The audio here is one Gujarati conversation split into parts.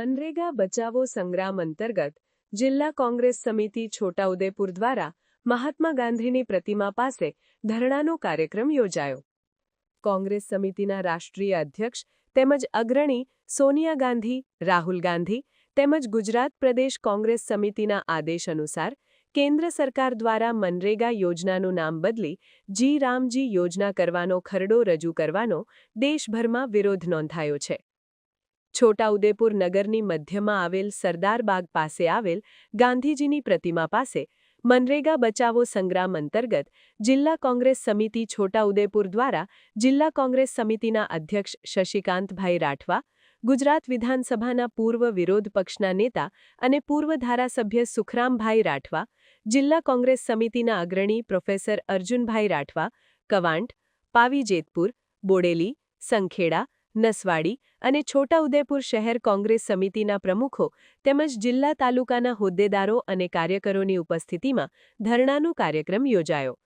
મનરેગા બચાવો સંગ્રામ અંતર્ગત જિલ્લા કોંગ્રેસ સમિતિ છોટાઉદેપુર દ્વારા મહાત્મા ગાંધીની પ્રતિમા પાસે ધરણાનો કાર્યક્રમ યોજાયો. કોંગ્રેસ સમિતિના રાષ્ટ્રીય અધ્યક્ષ તેમજ અગ્રણી સોનિયા ગાંધી, રાહુલ ગાંધી તેમજ ગુજરાત પ્રદેશ કોંગ્રેસ સમિતિના આદેશ અનુસાર કેન્દ્ર સરકાર દ્વારા મનરેગા યોજનાનું નામ બદલી જી રામજી યોજના કરવાનો ખરડો રજૂ કરવાનો દેશભરમાં વિરોધ નોંધાયો છે. છોટાઉદેપુર નગરની મધ્યમાં આવેલ સરદારબાગ પાસે આવેલ ગાંધીજીની પ્રતિમા પાસે મનરેગા બચાવો સંગ્રામ અંતર્ગત જિલ્લા કોંગ્રેસ સમિતિ છોટાઉદેપુર દ્વારા જિલ્લા કોંગ્રેસ સમિતિના અધ્યક્ષ શશિકાંતભાઈ રાઠવા, ગુજરાત વિધાનસભાના પૂર્વ વિરોધ પક્ષના નેતા અને પૂર્વ ધારાસભ્ય સુખરામભાઈ રાઠવા, જિલ્લા કોંગ્રેસ સમિતિના અગ્રણી પ્રોફેસર અર્જુનભાઈ રાઠવા, કવાંટ, પાવીજેતપુર, બોડેલી, સંખેડા નસવાડી અને છોટાઉદેપુર શહેર કોંગ્રેસ સમિતિના પ્રમુખો તેમજ જિલ્લા તાલુકાના હોદ્દેદારો અને કાર્યકરોની ઉપસ્થિતિમાં ધરણાનો કાર્યક્રમ યોજાયો.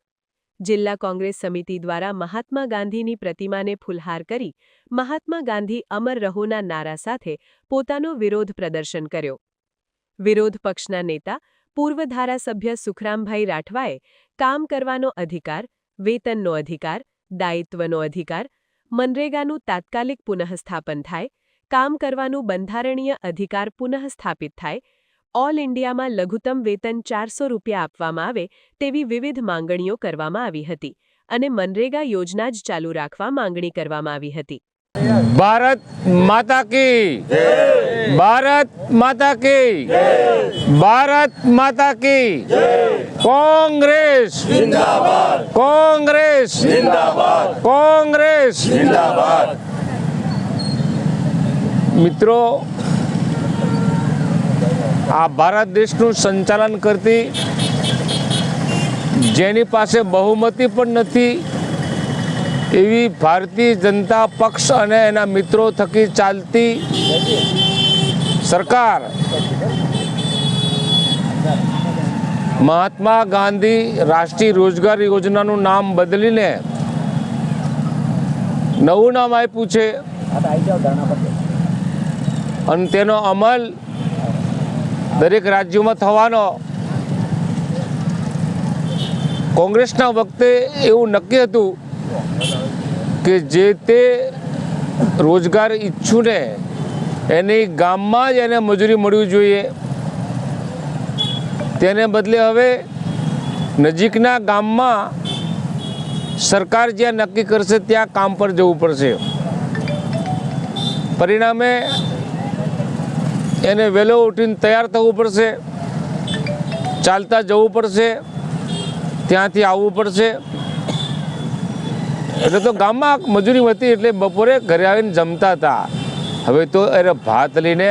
જિલ્લા કોંગ્રેસ સમિતિ દ્વારા મહાત્મા ગાંધીની પ્રતિમાને ફુલહાર કરી મહાત્મા ગાંધી અમર રહોના નારા સાથે પોતાનો વિરોધ પ્રદર્શન કર્યો. વિરોધ પક્ષના નેતા પૂર્વ ધારાસભ્ય સુખરામભાઈ રાઠવાએ કામ કરવાનો અધિકાર, વેતનનો અધિકાર, દાયિત્વનો અધિકાર મનરેગાનું તાત્કાલિક પુનઃસ્થાપન થાય, કામ કરવાનું બંધારણીય અધિકાર પુનઃસ્થાપિત થાય, ઓલ ઇન્ડિયામાં લઘુત્તમ વેતન ચારસો રૂપિયા આપવામાં આવે તેવી વિવિધ માંગણીઓ કરવામાં આવી હતી અને મનરેગા યોજના જ ચાલુ રાખવા માંગણી કરવામાં આવી હતી. ભારત માતા કી ભારત માતા કી ભારત માતા કી કોંગ્રેસ કોંગ્રેસ કોંગ્રેસ મિત્રો આ ભારત દેશનું સંચાલન કરતી જેની પાસે બહુમતી પણ નથી એવી ભારતીય જનતા પક્ષ અને એના મિત્રો થકી ચાલતી સરકાર. મહાત્મા ગાંધી રાષ્ટ્રીય રોજગાર યોજનાનું નામ બદલીને નવું નામ આપ્યું છે. અને તેનો અમલ દરેક રાજ્યોમાં થવાનો. કોંગ્રેસના વખતે એવું નક્કી હતું કે જે તે રોજગાર ઈચ્છુને એની ગામમાં જ એને મજૂરી મળવી જોઈએ. તેને બદલે હવે નજીકના ગામમાં સરકાર જ્યાં નક્કી કરશે ત્યાં કામ પર જવું પડશે. પરિણામે એને વહેલો ઉઠીને તૈયાર થવું પડશે. ચાલતા જવું પડશે. ત્યાંથી આવવું પડશે. એટલે તો ગામમાં મજૂરી હતી એટલે બપોરે ઘરે આવીને જમતા હતા. હવે તો એને ભાત લઈને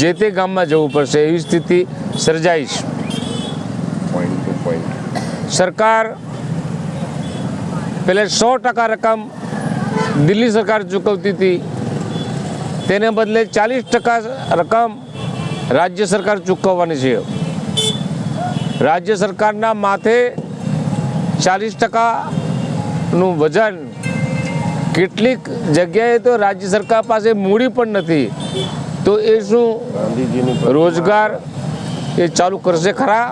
જે તે ગામમાં જવું પડશે એવી સ્થિતિ સર્જાઈ છે. સરકાર પહેલે સો ટકા રકમ દિલ્હી સરકાર ચૂકવતી હતી. તેને બદલે ચાલીસ ટકા રકમ રાજ્ય સરકાર ચૂકવવાની છે. રાજ્ય સરકારના માથે ચાલીસ ટકાનું વજન કેટલીક જગ્યાએ તો રાજ્ય સરકાર પાસે મૂડી પણ નથી. તો એ શું? રોજગાર એ ચાલુ કરશે ખરા?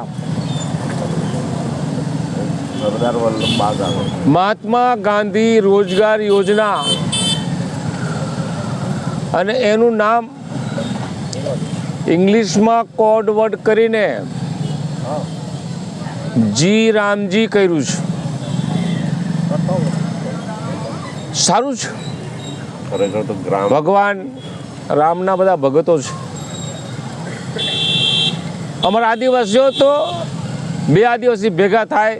મહાત્મા ગાંધી રોજગાર યોજના. અને એનું નામ ઇંગ્લિશમાં કોડ વર્ડ કરીને જી રામજી કર્યું છે. સારું છે ખરેખર તો ગ્રામ ભગવાન રામના બધા ભગતો છે અમારા આદિવાસીઓ તો બે આદિવાસી ભેગા થાય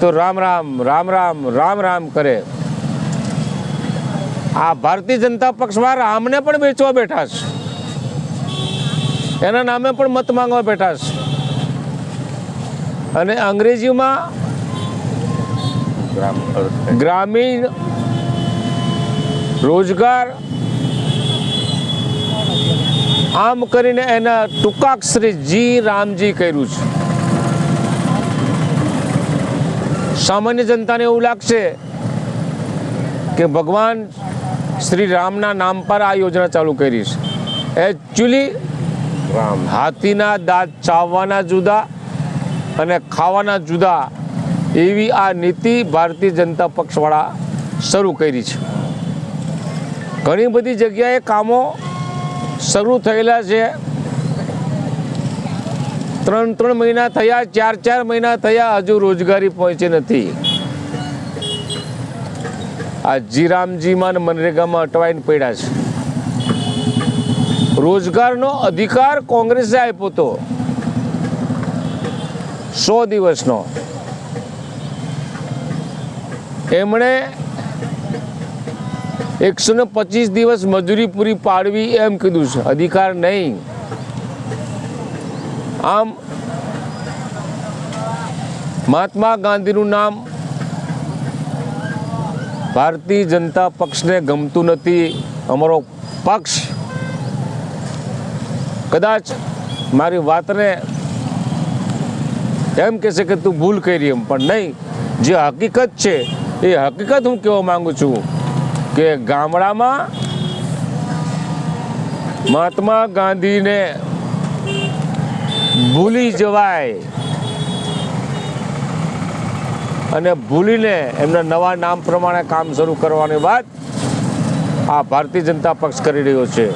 તો રામ રામ રામ રામ રામ રામ કરે. આ ભારતીય જનતા પક્ષમાં રામને પણ વેચવા બેઠા છે. એના નામે પણ મત માંગવા બેઠા છે. અને અંગ્રેજીમાં ગ્રામીણ રોજગાર આમ કરીને એના ટૂંકાક્ષરે જી રામજી કર્યું છે. સામાન્ય જનતાને એવું લાગશે કે ભગવાન શ્રી રામના નામ પર આ યોજના ચાલુ કરી છે. એકચ્યુઅલી હાથીના દાંત ચાવવાના જુદા અને ખાવાના જુદા એવી આ નીતિ ભારતીય જનતા પક્ષવાળા શરૂ કરી છે. ઘણી બધી જગ્યાએ કામો શરૂ થયેલા છે. ત્રણ ત્રણ મહિના થયા, ચાર ચાર મહિના થયા, હજુ રોજગારી પહોંચી નથી. આ જીરામજીમાં મનરેગામાં અટવાઈને પડ્યા છે. રોજગારનો અધિકાર કોંગ્રેસે આપ્યો હતો સો દિવસનો. એમણે એકસો ને પચીસ દિવસ મજૂરી પૂરી પાડવી એમ કીધું છે. અધિકાર નહીં. આમ મહાત્મા ગાંધીનું નામ ભારતીય જનતા પક્ષને ગમતું નથી. અમારો પક્ષ કદાચ મારી વાતને એમ કહેશે કે તું ભૂલ કરી એમ, પણ નહીં. જે હકીકત છે, એ હકીકત હું કહેવા માગું છું. કે ગામડામાં મહાત્મા ગાંધીને ભૂલી જવાય અને ભૂલીને એમના નવા નામ પ્રમાણે કામ શરૂ કરવાની વાત આ ભારતીય જનતા પક્ષ કરી રહ્યો છે.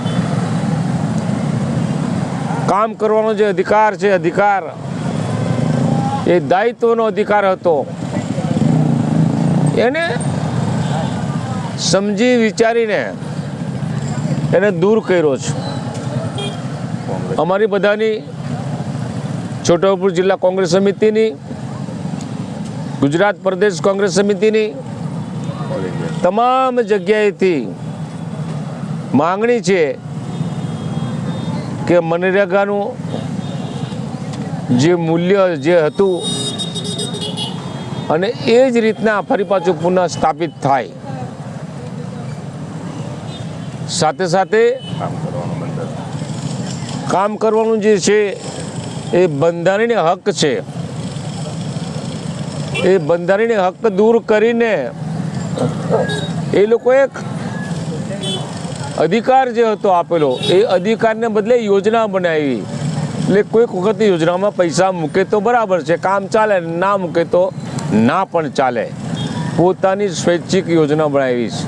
કામ કરવાનો જે અધિકાર છે, અધિકાર એ દાયિત્વનો અધિકાર હતો. એને સમજી વિચારીને એને દૂર કર્યો છે. અમારી બધાની છોટાઉપુર જિલ્લા કોંગ્રેસ સમિતિની, ગુજરાત પ્રદેશ કોંગ્રેસ સમિતિની તમામ જગ્યાએથી માંગણી છે કે મનરેગાનું જે મૂલ્ય જે હતું અને એ જ રીતના ફરી પાછું પુનઃ સ્થાપિત થાય. સાથે સાથે કામ કરવાનું જે છે, એ બંધારણીય હક છે. એ બંધારણીય હક દૂર કરીને એ લોકો એક અધિકાર જે હતો આપેલો, એ અધિકારને બદલે યોજના બનાવી. એટલે કોઈક વખત યોજનામાં પૈસા મૂકે તો બરાબર છે, કામ ચાલે, ના મૂકે તો ના પણ ચાલે. પોતાની સ્વૈચ્છિક યોજના બનાવી છે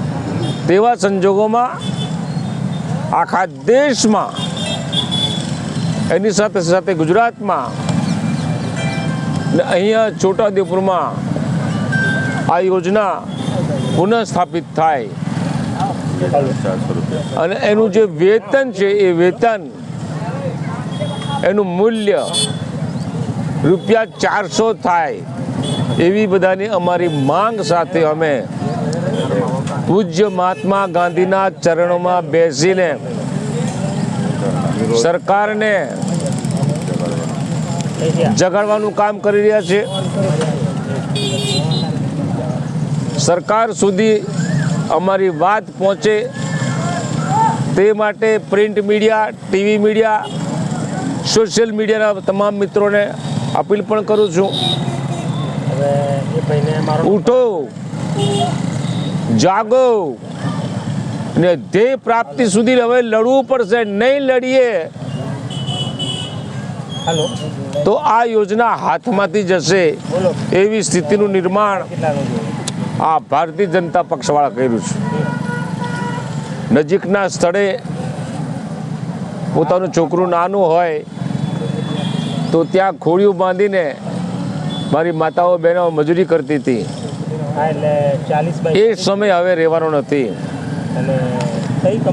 તેવા સંજોગોમાં આખા દેશમાં. એની સાથે સાથે ગુજરાતમાં. ને અહીંયા છોટાઉદેપુરમાં આ યોજના પુનઃ સ્થાપિત થાય. અને એનું જે વેતન છે, એ વેતન એનું મૂલ્ય રૂપિયા ચારસો થાય. એવી બધાની અમારી માંગ સાથે અમે પૂજ્ય મહાત્મા ગાંધીના ચરણોમાં બેસીને સરકારને જગાડવાનું કામ કરી રહ્યા છે. સરકાર સુધી અમારી વાત પહોંચે તે માટે print media TV media social મીડિયાના તમામ મિત્રોને અપીલ પણ કરું છું. ઉઠો. જાગો. ને ધ્યેય પ્રાપ્તિ સુધી હવે લડવું પડશે નહીં લડીએ. તો આ યોજના હાથમાંથી જશે. એવી સ્થિતિનું નિર્માણ આ ભારતીય જનતા પક્ષવાળા કર્યું છે. નજીકના સ્થળે પોતાનું છોકરું નાનું હોય તો ત્યાં ખોળિયું બાંધીને મારી માતાઓ બહેનો મજૂરી કરતી હતી. એ સમય હવે રહેવાનો નથી.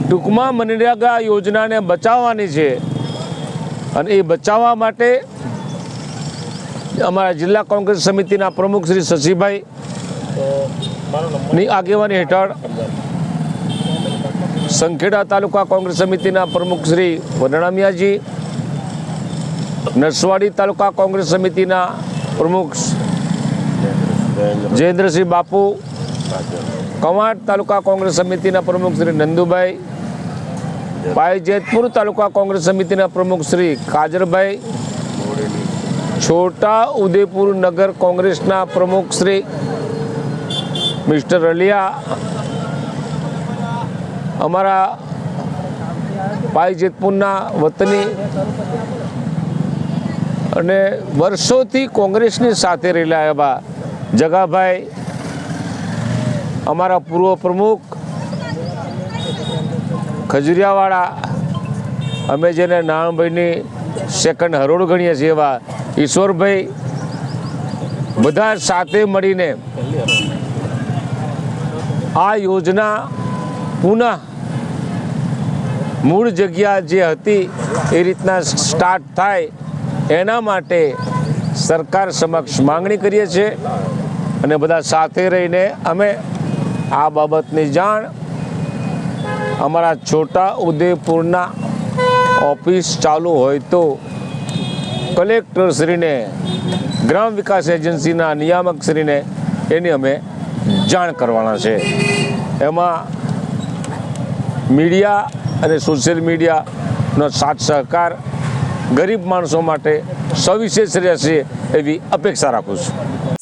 ટૂંકમાં મનરેગા યોજનાને બચાવવાની છે. અને એ બચાવવા માટે અમારા જિલ્લા કોંગ્રેસ સમિતિના પ્રમુખ શ્રી શશીભાઈ ની આગેવાની હેઠળ સંખેડા તાલુકા કોંગ્રેસ સમિતિના પ્રમુખ શ્રી વરણામિયાજી નરસવાડી તાલુકા કોંગ્રેસ સમિતિના પ્રમુખ જયેન્દ્રસિંહ બાપુ, કવાંટ તાલુકા કોંગ્રેસ સમિતિના પ્રમુખ શ્રી નંદુભાઈ પાઈ જેતપુર તાલુકા કોંગ્રેસ સમિતિના પ્રમુખ શ્રી કાજરભાઈ, છોટા ઉદેપુર નગર કોંગ્રેસના પ્રમુખ શ્રી મિસ્ટર રલિયા, અમારા પાઈ જેતપુરના વતની અને વર્ષોથી કોંગ્રેસની સાથે રહેલા એવા જગાભાઈ, અમારા પૂર્વ પ્રમુખ, ખજુરિયાવાળા, અમે જેને નાણભાઈની સેકન્ડ હરોળ ગણીએ છીએ એવા ઈશ્વરભાઈ, બધા સાથે મળીને આ યોજના પુનઃ મૂળ જગ્યા જે હતી એ રીતના સ્ટાર્ટ થાય એના માટે સરકાર સમક્ષ માંગણી કરીએ છીએ. અને બધા સાથે રહીને અમે આ બાબતની જાણ અમારા છોટા ઉદેપુરના ઓફિસ ચાલુ હોય તો કલેક્ટરશ્રીને, ગ્રામ વિકાસ એજન્સીના નિયામકશ્રીને એની અમે જાણ કરવાના છે. એમાં મીડિયા અને સોશિયલ મીડિયાનો સાથ સહકાર ગરીબ માણસો માટે સવિશેષ રહેશે એવી અપેક્ષા રાખું છું.